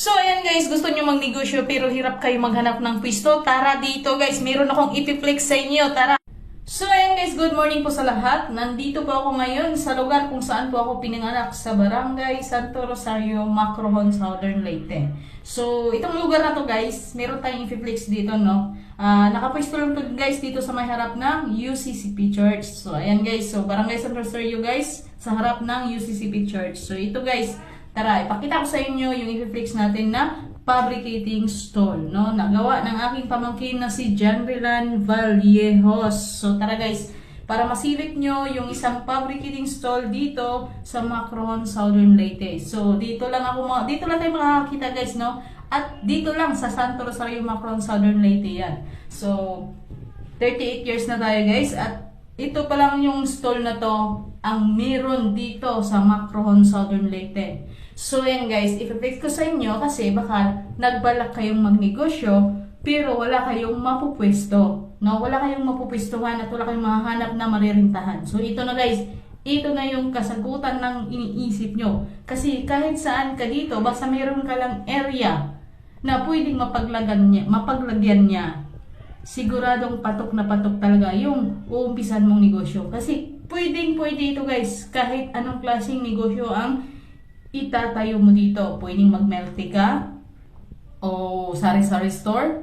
So, ayan guys, gusto nyo magnegosyo pero hirap kayo maghanap ng pwesto? Tara dito guys, meron akong ipiflex sa inyo. Tara! So, ayan guys, good morning po sa lahat. Nandito po ako ngayon sa lugar kung saan po ako pinanganak sa Barangay Santo Rosario, Macrohon, Southern Leyte. So, itong lugar na to guys, meron tayong ipiflex dito, no? Ah, nakapwesto lang to guys dito sa may harap ng UCCP Church. So, ayan guys, so Barangay Santo Rosario guys, sa harap ng UCCP Church. So, ito guys, Tara, ipakita ko sa inyo yung i-flex natin na fabricating stall, no? Nagawa ng aking pamangkin na si Janrilan Vallejos. So, tara guys, para masilip nyo yung isang fabricating stall dito sa Macron, Southern Leyte. So, dito lang ako, ma- dito lang tayo makakakita guys, no? At dito lang sa Santo Rosario, Macron, Southern Leyte yan. So, 38 years na tayo guys at ito pa lang yung stall na to ang meron dito sa Macrohon Southern Leyte. So yan guys, ipiplex ko sa inyo kasi baka nagbalak kayong magnegosyo pero wala kayong mapupwesto. No? Wala kayong mapupwestuhan at wala kayong mahahanap na maririntahan. So ito na guys, ito na yung kasagutan ng iniisip nyo. Kasi kahit saan ka dito, basta meron ka lang area na pwedeng mapaglagan niya, mapaglagyan niya siguradong patok na patok talaga yung uumpisan mong negosyo. Kasi pwedeng pwede ito guys, kahit anong klaseng negosyo ang itatayo mo dito. Pwedeng mag-melty ka, o sari-sari store,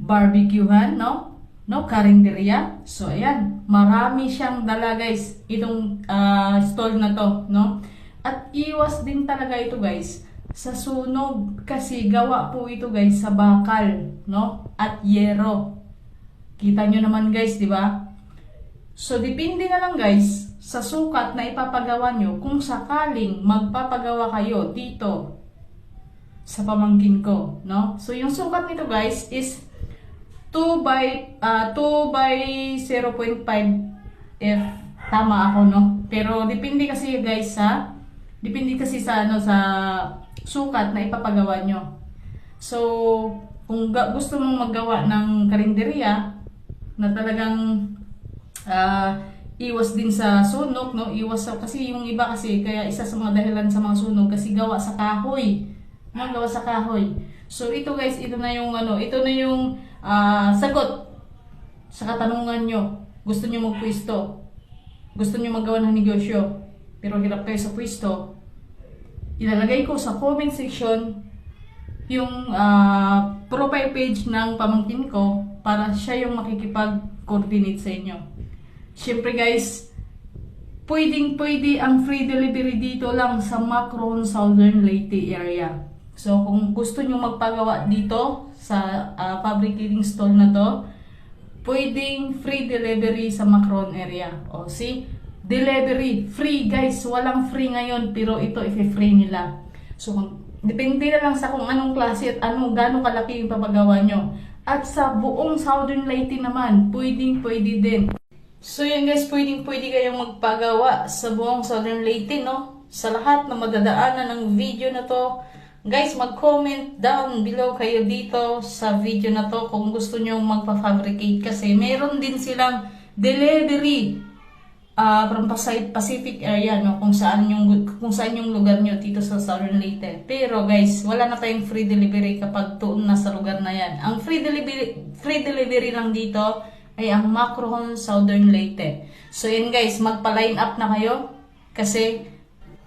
barbecuehan, no? No, karinderya. So, ayan. Marami siyang dala, guys. Itong ah, stall na to, no? At iwas din talaga ito, guys. Sa sunog. Kasi gawa po ito, guys, sa bakal, no? At yero. Kita nyo naman, guys, di ba? So, depende na lang, guys, sa sukat na ipapagawa nyo kung sakaling magpapagawa kayo dito sa pamangkin ko, no? So, yung sukat nito, guys, is 2 by, ah 2 by 0.5 if tama ako, no? Pero, depende kasi, guys, sa, depende kasi sa, ano, sa sukat na ipapagawa nyo. So, kung gusto mong maggawa ng karinderya, na talagang ah iwas din sa sunog, no? Iwas sa, kasi yung iba kasi, kaya isa sa mga dahilan sa mga sunog, kasi gawa sa kahoy. No? Gawa sa kahoy. So, ito guys, ito na yung ano, ito na yung ah, sagot sa katanungan nyo. Gusto nyo magpwisto. Gusto nyo magawa ng negosyo. Pero hirap kayo sa pwisto. Ilalagay ko sa comment section yung ah, profile page ng pamangkin ko para siya yung makikipag-coordinate sa inyo. Siyempre guys, pwedeng pwede ang free delivery dito lang sa Macron Southern Leyte area. So kung gusto nyo magpagawa dito sa ah, fabricating stall na to, pwedeng free delivery sa Macron area. O see, delivery, free guys, walang free ngayon pero ito i-free nila. So Depende na lang sa kung anong klase at anong gano'ng kalaki yung papagawa nyo. At sa buong Southern Leyte naman, pwedeng pwede din. So yan guys, pwedeng pwede kayong magpagawa sa buong Southern Leyte, no? Sa lahat na madadaanan ng video na to, guys, mag-comment down below kayo dito sa video na to kung gusto nyo magpa-fabricate kasi meron din silang delivery ah from Pacific area no kung saan yung kung saan yung lugar nyo dito sa Southern Leyte. Pero guys, wala na tayong free delivery kapag tuon na sa lugar na yan. Ang free delivery free delivery lang dito ay ang Macrohon Southern Leyte. So yun guys, magpa-line up na kayo kasi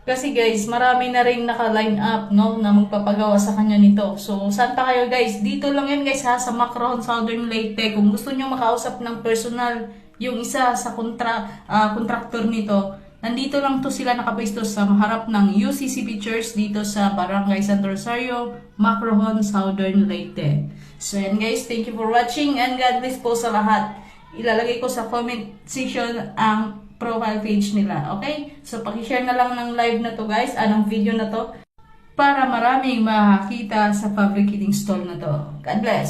kasi guys, marami na rin naka-line up, no, na magpapagawa sa kanya nito. So, saan pa kayo guys? Dito lang yan guys ha, sa Macron, Southern Leyte. Kung gusto nyo makausap ng personal, yung isa sa kontra, ah, contractor nito, nandito lang to sila nakapwesto sa harap ng UCCP Church dito sa Barangay Santo Rosario, Macrohon, Southern Leyte. So, yan guys, thank you for watching and God bless po sa lahat. Ilalagay ko sa comment section ang profile page nila. Okay? So, pakishare na lang ng live na to guys, anong video na to, para maraming makakita sa fabricating stall na to. God bless!